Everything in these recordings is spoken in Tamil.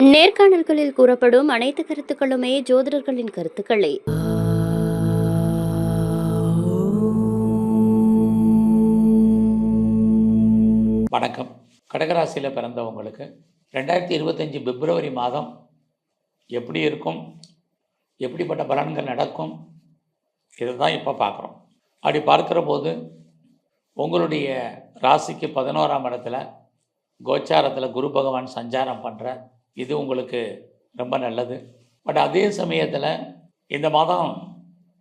நேர்காணல்களில் கூறப்படும் அனைத்து கருத்துக்களுமே ஜோதிடர்களின் கருத்துக்களே. வணக்கம். கடகராசியில் பிறந்தவங்களுக்கு ரெண்டாயிரத்தி இருபத்தஞ்சி பிப்ரவரி மாதம் எப்படி இருக்கும்? எப்படிப்பட்ட பலன்கள் நடக்கும்? இதை தான் இப்போ பார்க்குறோம். அப்படி பார்க்குற போது உங்களுடைய ராசிக்கு பதினோராம் இடத்துல கோச்சாரத்தில் குரு பகவான் சஞ்சாரம் பண்ணுற இது உங்களுக்கு ரொம்ப நல்லது. பட் அதே சமயத்தில் இந்த மாதம்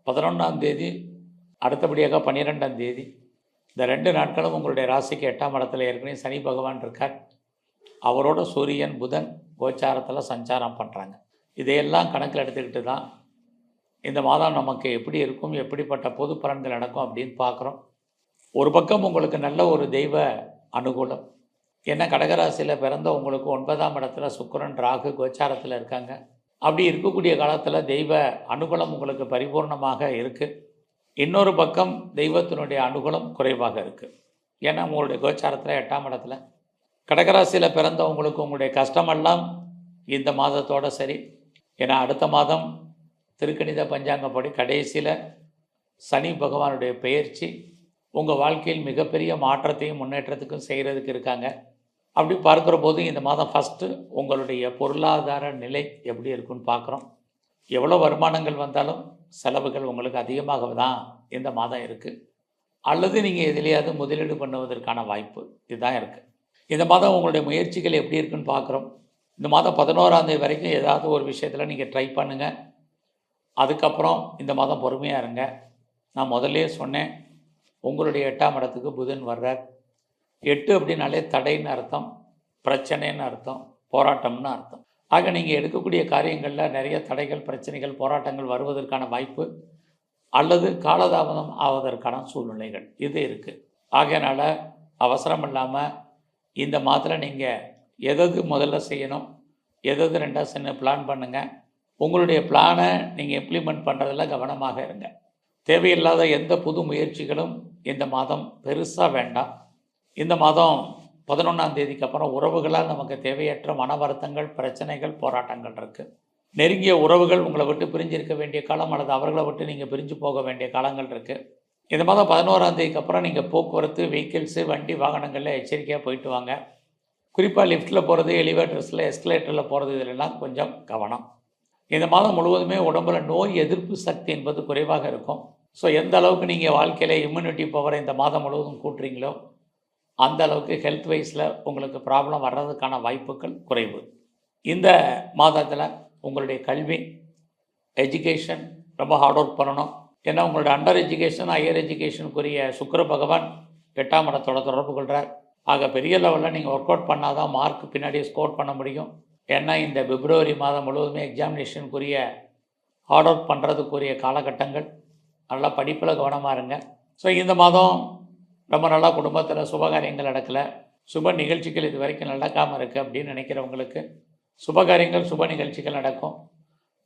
பதினொன்றாம் தேதி அடுத்தபடியாக பன்னிரெண்டாம் தேதி இந்த ரெண்டு நாட்களும் உங்களுடைய ராசிக்கு எட்டாம் இடத்துல ஏற்கனவே சனி பகவான் இருக்கார். அவரோட சூரியன் புதன் கோச்சாரத்தில் சஞ்சாரம் பண்ணுறாங்க இதையெல்லாம் கணக்கில் எடுத்துக்கிட்டு தான் இந்த மாதம் நமக்கு எப்படி இருக்கும் எப்படிப்பட்ட பொது பலன்கள் நடக்கும் அப்படின்னு பார்க்குறோம். ஒரு பக்கம் உங்களுக்கு நல்ல ஒரு தெய்வ அனுகூலம் ஏன்னா கடகராசியில் பிறந்த உங்களுக்கு ஒன்பதாம் இடத்துல சுக்கரன் ராகு கோச்சாரத்தில் இருக்காங்க. அப்படி இருக்கக்கூடிய காலத்தில் தெய்வ அனுகூலம் உங்களுக்கு பரிபூர்ணமாக இருக்குது இன்னொரு பக்கம் தெய்வத்தினுடைய அனுகூலம் குறைவாக இருக்குது ஏன்னா உங்களுடைய கோச்சாரத்தில் எட்டாம் இடத்துல. கடகராசியில் பிறந்தவங்களுக்கு உங்களுடைய கஷ்டமெல்லாம் இந்த மாதத்தோட சரி. ஏன்னா அடுத்த மாதம் திருக்கணித பஞ்சாங்கப்படி கடைசியில் சனி பகவானுடைய பெயர்ச்சி உங்கள் வாழ்க்கையில் மிகப்பெரிய மாற்றத்தையும் முன்னேற்றத்துக்கும் செய்கிறதுக்கு இருக்காங்க. அப்படி பார்க்குற போது இந்த மாதம் ஃபஸ்ட்டு உங்களுடைய பொருளாதார நிலை எப்படி இருக்குன்னு பார்க்குறோம். எவ்வளோ வருமானங்கள் வந்தாலும் செலவுகள் உங்களுக்கு அதிகமாக தான் இந்த மாதம் இருக்குது அல்லது நீங்கள் எதிலேயாவது முதலீடு பண்ணுவதற்கான வாய்ப்பு இதுதான் இருக்குது இந்த மாதம் உங்களுடைய முயற்சிகள் எப்படி இருக்குன்னு பார்க்குறோம். இந்த மாதம் பதினோராந்தேதி வரைக்கும் ஏதாவது ஒரு விஷயத்தில் நீங்கள் ட்ரை பண்ணுங்கள் அதுக்கப்புறம் இந்த மாதம் பொறுமையாக இருங்க. நான் முதல்லே சொன்னேன். உங்களுடைய எட்டாம் இடத்துக்கு புதன் வர்றார். எட்டு அப்படின்னாலே தடைன்னு அர்த்தம் பிரச்சனைன்னு அர்த்தம் போராட்டம்னு அர்த்தம். ஆக நீங்கள் எடுக்கக்கூடிய காரியங்களில் நிறைய தடைகள் பிரச்சனைகள் போராட்டங்கள் வருவதற்கான வாய்ப்பு அல்லது காலதாமதம் ஆவதற்கான சூழ்நிலைகள் இது இருக்குது ஆகையனால் அவசரம் இல்லாமல் இந்த மாதத்தில் நீங்கள் எதது முதல்ல செய்யணும் எதது ரெண்டாக செய்யணும் பிளான் பண்ணுங்கள் உங்களுடைய பிளானை நீங்கள் இம்ப்ளிமெண்ட் பண்ணுறதில் கவனமாக இருங்க. தேவையில்லாத எந்த புது முயற்சிகளும் இந்த மாதம் பெருசாக வேண்டாம். இந்த மாதம் பதினொன்றாம் தேதிக்கு அப்புறம் உறவுகளால் நமக்கு தேவையற்ற மன வருத்தங்கள் பிரச்சனைகள் போராட்டங்கள் இருக்குது நெருங்கிய உறவுகள் உங்களை விட்டு பிரிஞ்சிருக்க வேண்டிய காலம் அல்லது அவர்களை விட்டு நீங்கள் பிரிஞ்சு போக வேண்டிய காலங்கள் இருக்குது இந்த மாதம் பதினோராம் தேதிக்கு அப்புறம் நீங்கள் போக்குவரத்து வெஹிக்கிள்ஸு வண்டி வாகனங்களில் எச்சரிக்கையாக போயிட்டு வாங்க. குறிப்பாக லிஃப்ட்டில் போகிறது எலிவேட்டர்ஸில் எஸ்கலேட்டரில் போகிறது இதிலெல்லாம் கொஞ்சம் கவனம். இந்த மாதம் முழுவதுமே உடம்புல நோய் எதிர்ப்பு சக்தி என்பது குறைவாக இருக்கும். ஸோ எந்த அளவுக்கு நீங்கள் வாழ்க்கையில் இம்யூனிட்டி பவரை இந்த மாதம் முழுவதும் கூட்டுறீங்களோ அந்த அளவுக்கு ஹெல்த் வைஸில் உங்களுக்கு ப்ராப்ளம் வர்றதுக்கான வாய்ப்புகள் குறைவு. இந்த மாதத்தில் உங்களுடைய கல்வி எஜுகேஷன் ரொம்ப ஹார்ட் ஒர்க் பண்ணணும். ஏன்னா உங்களுடைய அண்டர் எஜுகேஷன் ஹையர் எஜுகேஷனுக்குரிய சுக்கர பகவான் எட்டாம் இடத்தோட தொடர்பு கொள்கிறார் ஆக பெரிய லெவலில் நீங்கள் ஒர்க் அவுட் பண்ணால் தான் மார்க் பின்னாடி ஸ்கோர் பண்ண முடியும். ஏன்னா இந்த பிப்ரவரி மாதம் முழுவதுமே எக்ஸாமினேஷனுக்குரிய ஹார்ட் ஒர்க் பண்ணுறதுக்குரிய காலகட்டங்கள். நல்லா படிப்பில் கவனமாக இருங்க. ஸோ இந்த மாதம் ரொம்ப நல்லா குடும்பத்தில் சுபகாரியங்கள் நடக்கலை. சுப நிகழ்ச்சிகள் இது வரைக்கும் நடக்காமல் இருக்குது அப்படின்னு நினைக்கிறவங்களுக்கு சுபகாரியங்கள் சுப நிகழ்ச்சிகள் நடக்கும்.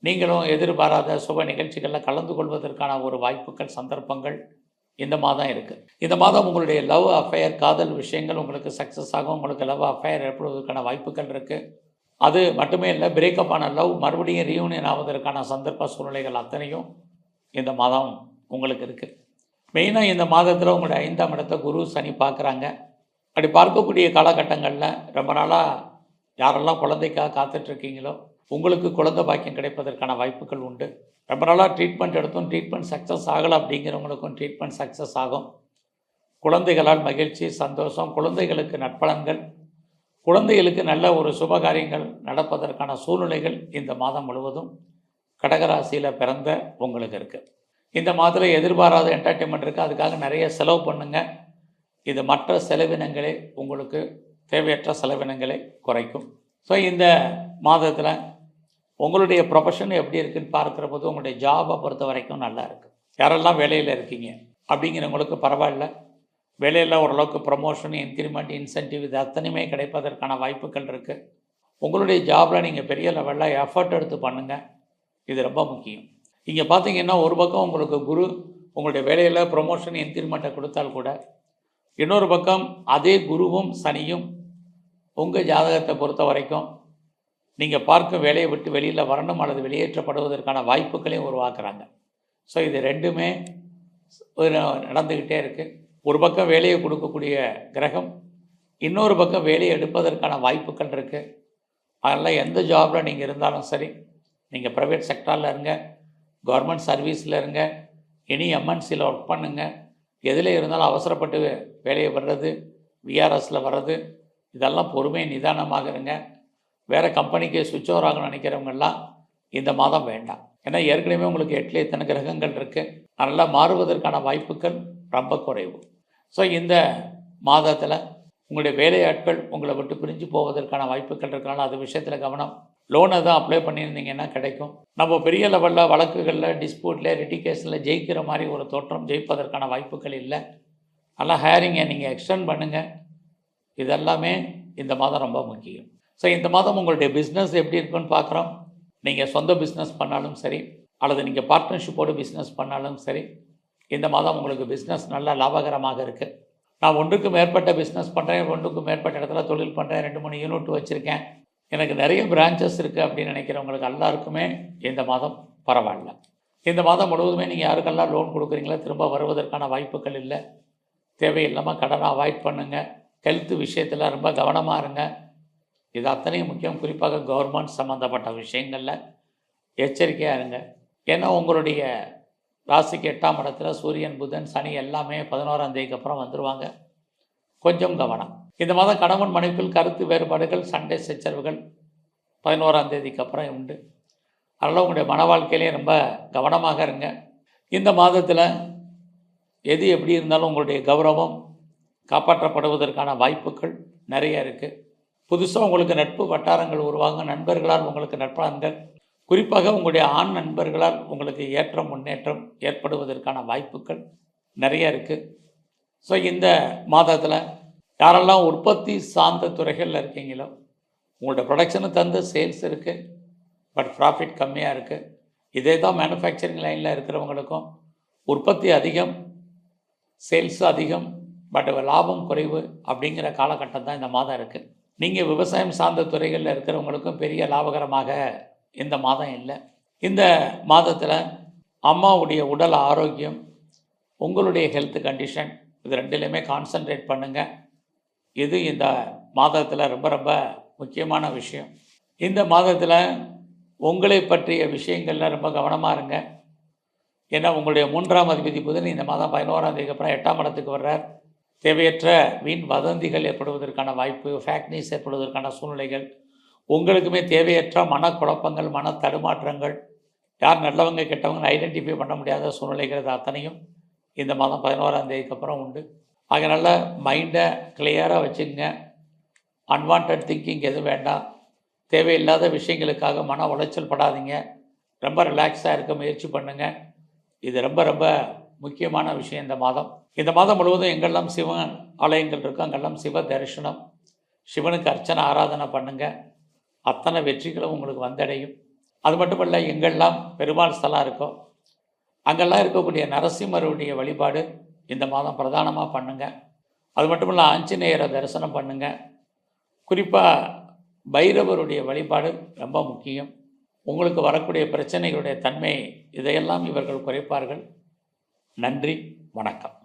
நீங்களும் எதிர்பாராத சுப நிகழ்ச்சிகளில் கலந்து கொள்வதற்கான ஒரு வாய்ப்புகள் சந்தர்ப்பங்கள் இந்த மாதம் இருக்குது இந்த மாதம் உங்களுடைய லவ் அஃபேர் காதல் விஷயங்கள் உங்களுக்கு சக்ஸஸ் ஆகும். உங்களுக்கு லவ் அஃபேர் ஏற்படுவதற்கான வாய்ப்புகள் இருக்குது அது மட்டுமே இல்லை பிரேக்கப் ஆன லவ் மறுபடியும் ரீயூனியன் ஆவதற்கான சந்தர்ப்ப சூழ்நிலைகள் அத்தனையும் இந்த மாதம் உங்களுக்கு இருக்குது மெயினாக இந்த மாதத்தில் உங்களுடைய ஐந்தாம் இடத்த குரு சனி பார்க்குறாங்க. அப்படி பார்க்கக்கூடிய காலகட்டங்களில் ரொம்ப நாளாக யாரெல்லாம் குழந்தைக்காக காத்துட்ருக்கீங்களோ உங்களுக்கு குழந்தை பாக்கியம் கிடைப்பதற்கான வாய்ப்புகள் உண்டு. ரொம்ப நாளாக ட்ரீட்மெண்ட் எடுத்தும் ட்ரீட்மெண்ட் சக்ஸஸ் ஆகலை அப்படிங்கிறவங்களுக்கும் ட்ரீட்மெண்ட் சக்ஸஸ் ஆகும். குழந்தைகளால் மகிழ்ச்சி சந்தோஷம் குழந்தைகளுக்கு நற்பலன்கள் குழந்தைகளுக்கு நல்ல ஒரு சுபகாரியங்கள் நடப்பதற்கான சூழ்நிலைகள் இந்த மாதம் முழுவதும் கடகராசியில் பிறந்த உங்களுக்கு இருக்குது இந்த மாதத்தில் எதிர்பாராத என்டர்டெயின்மெண்ட் இருக்குது அதுக்காக நிறைய செலவு பண்ணுங்கள் இது மற்ற செலவினங்களே உங்களுக்கு தேவையற்ற செலவினங்களை குறைக்கும். ஸோ இந்த மாதத்தில் உங்களுடைய ப்ரொஃபஷன் எப்படி இருக்குன்னு பார்க்குற போது உங்களுடைய ஜாபை பொறுத்த வரைக்கும் நல்லா இருக்குது யாரெல்லாம் வேலையில் இருக்கீங்க? அப்படிங்கிறவங்களுக்கு பரவாயில்ல. வேலையில் ஓரளவுக்கு ப்ரமோஷன் இன்க்ரிமெண்ட் இன்சென்டிவ் இது அத்தனையுமே கிடைப்பதற்கான வாய்ப்புகள் இருக்குது உங்களுடைய ஜாபில் நீங்கள் பெரிய லெவலில் எஃபர்ட் எடுத்து பண்ணுங்கள் இது ரொம்ப முக்கியம். இங்கே பார்த்தீங்கன்னா ஒரு பக்கம் உங்களுக்கு குரு உங்களுடைய வேலையில் ப்ரொமோஷன் இன்க்ரிமெண்ட்டை கொடுத்தால் கூட இன்னொரு பக்கம் அதே குருவும் சனியும் உங்கள் ஜாதகத்தை பொறுத்த வரைக்கும் நீங்கள் பார்க்கும் வேலையை விட்டு வெளியில் வரணும் அல்லது வெளியேற்றப்படுவதற்கான வாய்ப்புகளையும் உருவாக்குறாங்க. ஸோ இது ரெண்டுமே நடந்துக்கிட்டே இருக்குது ஒரு பக்கம் வேலையை கொடுக்கக்கூடிய கிரகம் இன்னொரு பக்கம் வேலையை எடுப்பதற்கான வாய்ப்புகள் இருக்குது அதனால் எந்த ஜாபில் நீங்கள் இருந்தாலும் சரி நீங்கள் ப்ரைவேட் செக்டாரில் இருங்க. கவர்மெண்ட் சர்வீஸில் இருங்க. இனி எம்என்சியில் ஒர்க் பண்ணுங்க. எதில் இருந்தாலும் அவசரப்பட்டு வேலையை வர்றது விஆர்எஸில் வர்றது இதெல்லாம் பொறுமை நிதானமாக இருங்க. வேறு கம்பெனிக்கு சுவிட்ச் ஓவர் ஆகணும்னு நினைக்கிறவங்கெல்லாம் இந்த மாதம் வேண்டாம். ஏன்னா ஏற்கனவே உங்களுக்கு எட்டில் இத்தனை கிரகங்கள் இருக்குது அதனால் மாறுவதற்கான வாய்ப்புகள் ரொம்ப குறைவு. ஸோ இந்த மாதத்தில் உங்களுடைய வேலையாட்கள் உங்களை விட்டு பிரிஞ்சு போவதற்கான வாய்ப்புகள் இருக்கனால அது விஷயத்தில் கவனம் லோன் எதாவது அப்ளை பண்ணியிருந்தீங்கன்னா கிடைக்கும். நம்ம பெரிய லெவலில் வழக்குகளில் டிஸ்பியூட்டில் ரெடிகேஷனில் ஜெயிக்கிற மாதிரி ஒரு தோற்றம் ஜெயிப்பதற்கான வாய்ப்புகள் இல்லை. நல்லா ஹேரிங்கை நீங்கள் எக்ஸ்டெண்ட் பண்ணுங்கள் இதெல்லாமே இந்த மாதம் ரொம்ப முக்கியம். ஸோ இந்த மாதம் உங்களுடைய பிஸ்னஸ் எப்படி இருக்குன்னு பார்க்குறோம். நீங்கள் சொந்த பிஸ்னஸ் பண்ணாலும் சரி அல்லது நீங்கள் பார்ட்னர்ஷிப்போடு பிஸ்னஸ் பண்ணாலும் சரி இந்த மாதம் உங்களுக்கு பிஸ்னஸ் நல்லா லாபகரமாக இருக்குது நான் ஒன்றுக்கு மேற்பட்ட பிஸ்னஸ் பண்ணுறேன் ஒன்றுக்கு மேற்பட்ட இடத்துல தொழில் பண்ணுறேன் ரெண்டு மூணு யூனிட் வச்சுருக்கேன். எனக்கு நிறைய பிரான்ச்சஸ் இருக்குது அப்படின்னு நினைக்கிறவங்களுக்கு எல்லாருக்குமே இந்த மாதம் பரவாயில்ல. இந்த மாதம் முழுவதுமே நீங்கள் யாருக்கெல்லாம் லோன் கொடுக்குறீங்களோ திரும்ப வருவதற்கான வாய்ப்புகள் இல்லை. தேவையில்லாமல் கடனை அவாய்ட் பண்ணுங்கள் ஹெல்த் விஷயத்தில் ரொம்ப கவனமாக இருங்க. இது அத்தனையும் முக்கியம். குறிப்பாக கவர்மெண்ட் சம்மந்தப்பட்ட விஷயங்களில் எச்சரிக்கையாக இருங்க. ஏன்னா உங்களுடைய ராசிக்கு எட்டாம் இடத்துல சூரியன் புதன் சனி எல்லாமே பதினோராம் தேதிக்கு அப்புறம் வந்துடுவாங்க கொஞ்சம் கவனம். இந்த மாதம் கணவன் மனைவிக்குள் கருத்து வேறுபாடுகள் சண்டை சச்சரவுகள் பதினோராம் தேதிக்கு அப்புறம் உண்டு. அதனால் உங்களுடைய மன வாழ்க்கையிலேயே ரொம்ப கவனமாக இருங்க. இந்த மாதத்தில் எது எப்படி இருந்தாலும் உங்களுடைய கௌரவம் காப்பாற்றப்படுவதற்கான வாய்ப்புகள் நிறைய இருக்குது புதுசாக உங்களுக்கு நட்பு வட்டாரங்கள் உருவாங்க நண்பர்களால் உங்களுக்கு நட்பான்கள் குறிப்பாக உங்களுடைய ஆண் நண்பர்களால் உங்களுக்கு ஏற்றம் முன்னேற்றம் ஏற்படுவதற்கான வாய்ப்புகள் நிறைய இருக்குது ஸோ இந்த மாதத்தில் யாரெல்லாம் உற்பத்தி சார்ந்த துறைகளில் இருக்கீங்களோ உங்களோட ப்ரொடக்ஷனு தந்து சேல்ஸ் இருக்குது பட் ப்ராஃபிட் கம்மியாக இருக்குது இதே தான் மேனுஃபேக்சரிங் லைனில் இருக்கிறவங்களுக்கும் உற்பத்தி அதிகம் சேல்ஸ் அதிகம் பட் லாபம் குறைவு அப்படிங்கிற காலகட்டம் தான் இந்த மாதம் இருக்குது நீங்கள் விவசாயம் சார்ந்த துறைகளில் இருக்கிறவங்களுக்கும் பெரிய லாபகரமாக இந்த மாதம் இல்லை. இந்த மாதத்தில் அம்மாவுடைய உடல் ஆரோக்கியம் உங்களுடைய ஹெல்த் கண்டிஷன் இது ரெண்டுலேயுமே கான்சன்ட்ரேட் பண்ணுங்கள் இது இந்த மாதத்தில் ரொம்ப ரொம்ப முக்கியமான விஷயம். இந்த மாதத்தில் உங்களை பற்றிய விஷயங்களில் ரொம்ப கவனமாக இருங்க. ஏன்னா உங்களுடைய மூன்றாம் அதிபதி புதன் இந்த மாதம் பதினோராம் தேதிக்கு அப்புறம் எட்டாம் இடத்துக்கு வர்றார். தேவையற்ற வீண் வதந்திகள் ஏற்படுவதற்கான வாய்ப்பு ஃபேக்னிஸ் ஏற்படுவதற்கான சூழ்நிலைகள் உங்களுக்குமே தேவையற்ற மனக்குழப்பங்கள் மன தடுமாற்றங்கள் யார் நல்லவங்க கெட்டவங்க ஐடென்டிஃபை பண்ண முடியாத சூழ்நிலைகள் அத்தனையும் இந்த மாதம் பதினோராம் தேதிக்கு அப்புறம் உண்டு. அதனால் மைண்டை கிளியராக வச்சுக்கங்க. அன்வான்ட் திங்கிங் எதுவும் வேண்டாம். தேவையில்லாத விஷயங்களுக்காக மன உளைச்சல் படாதீங்க. ரொம்ப ரிலாக்ஸாக இருக்க முயற்சி பண்ணுங்கள் இது ரொம்ப ரொம்ப முக்கியமான விஷயம் இந்த மாதம். இந்த மாதம் முழுவதும் எங்கெல்லாம் சிவன் ஆலயங்கள் இருக்கோ அங்கெல்லாம் சிவ தரிசனம் சிவனுக்கு அர்ச்சனை ஆராதனை பண்ணுங்கள் அத்தனை வெற்றிகளும் உங்களுக்கு வந்தடையும். அது மட்டும் இல்லை எங்கெல்லாம் பெருமாள் ஸ்தலம் இருக்கோ அங்கெல்லாம் இருக்கக்கூடிய நரசிம்மருடைய வழிபாடு இந்த மாதம் பிரதானமாக பண்ணுங்கள் அது மட்டும் இல்லை ஆஞ்சநேயரை தரிசனம் பண்ணுங்கள் குறிப்பாக பைரவருடைய வழிபாடு ரொம்ப முக்கியம். உங்களுக்கு வரக்கூடிய பிரச்சனைகளுடைய தன்மை இதையெல்லாம் இவர்கள் குறைப்பார்கள். நன்றி வணக்கம்.